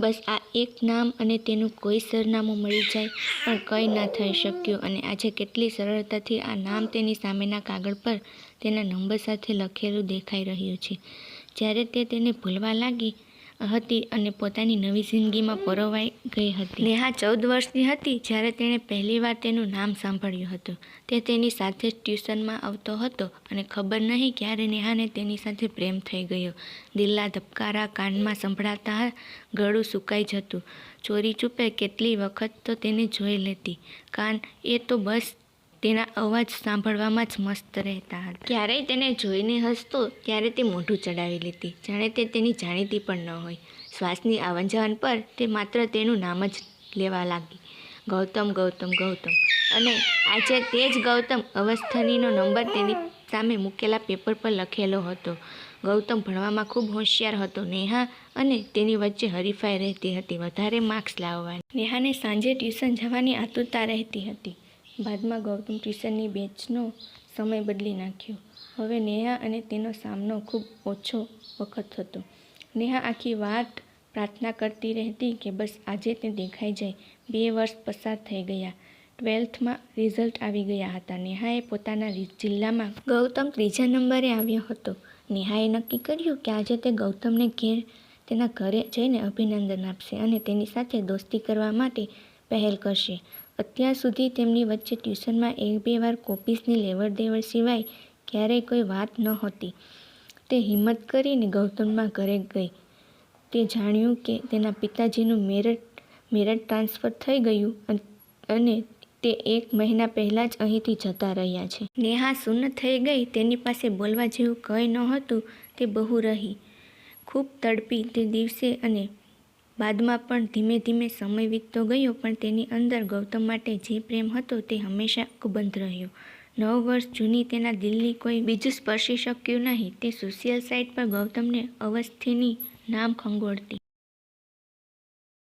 બસ આ એક નામ અને તેનું કોઈ સરનામું મળી જાય, પણ કંઈ ના થઈ શક્યું. અને આજે કેટલી સરળતાથી આ નામ તેની સામેના કાગળ પર તેના નંબર સાથે લખેલું દેખાઈ રહ્યું છે. જ્યારે તે તેને ભૂલવા લાગી હતી અને પોતાની નવી જિંદગીમાં પરોવાઈ ગઈ હતી. નેહા ચૌદ વર્ષની હતી જ્યારે તેણે પહેલીવાર તેનું નામ સાંભળ્યું હતું. તે તેની સાથે જ ટ્યુશનમાં આવતો હતો અને ખબર નહીં ક્યારે નેહાને તેની સાથે પ્રેમ થઈ ગયો. દિલના ધબકારા કાનમાં સંભળાતા ગળું સુકાઈ જતું. ચોરી ચૂપે કેટલી વખત તો તેને જોઈ લેતી. કાન એ તો બસ તેના અવાજ સાંભળવામાં જ મસ્ત રહેતા હતા. ક્યારેય તેને જોઈને હસતો, ત્યારે તે મોઢું ચડાવી લેતી. જાણે તે તેની જાણીતી પણ ન હોય. શ્વાસની આવન જાવન પર તે માત્ર તેનું નામ જ લેવા લાગી. ગૌતમ ગૌતમ ગૌતમ. અને આજે તે જ ગૌતમ અવસ્થાનીનો નંબર તેની સામે મૂકેલા પેપર પર લખેલો હતો. ગૌતમ ભણવામાં ખૂબ હોશિયાર હતો. નેહા અને તેની વચ્ચે હરીફાઈ રહેતી હતી. વધારે માર્ક્સ લાવવાની. નેહાને સાંજે ટ્યુશન જવાની આતુરતા રહેતી હતી. બાદમાં ગૌતમ ટ્યુશનની બેચનો સમય બદલી નાખ્યો. હવે નેહા અને તેનો સામનો ખૂબ ઓછો વખત હતો. નેહા આખી વાત પ્રાર્થના કરતી રહેતી કે બસ આજે તે દેખાઈ જાય. બે વર્ષ પસાર થઈ ગયા. ટ્વેલ્થમાં રિઝલ્ટ આવી ગયા હતા. નેહાએ પોતાના જિલ્લામાં ગૌતમ ત્રીજા નંબરે આવ્યો હતો. નેહાએ નક્કી કર્યું કે આજે તે ગૌતમને ઘેર તેના ઘરે જઈને અભિનંદન આપશે અને તેની સાથે દોસ્તી કરવા માટે પહેલ કરશે. અત્યાર સુધી તેમની વચ્ચે ટ્યુશનમાં એક બે વાર કોપીસની લેવડ દેવડ સિવાય ક્યારેય કોઈ વાત નહોતી તે હિંમત કરીને ગૌતમમાં ઘરે ગઈ. તે જાણ્યું કે તેના પિતાજીનું મેરટ મેરટ ટ્રાન્સફર થઈ ગયું અને તે એક મહિના પહેલાં જ અહીંથી જતા રહ્યા છે. નેહા શૂન્ય થઈ ગઈ. તેની પાસે બોલવા જેવું કંઈ નહોતું. તે બહુ રહી. ખૂબ તડપી તે દિવસે અને બાદમાં પણ ધીમે ધીમે સમય વીતતો ગયો, પણ તેની અંદર ગૌતમ માટે જે પ્રેમ હતો તે હંમેશા અકબંધ રહ્યો. નવ વર્ષ જૂની તેના દિલની કોઈ બીજું સ્પર્શી શક્યું નહીં. તે સોશિયલ સાઇટ પર ગૌતમને અવસ્થીની નામ ખંગોળતી.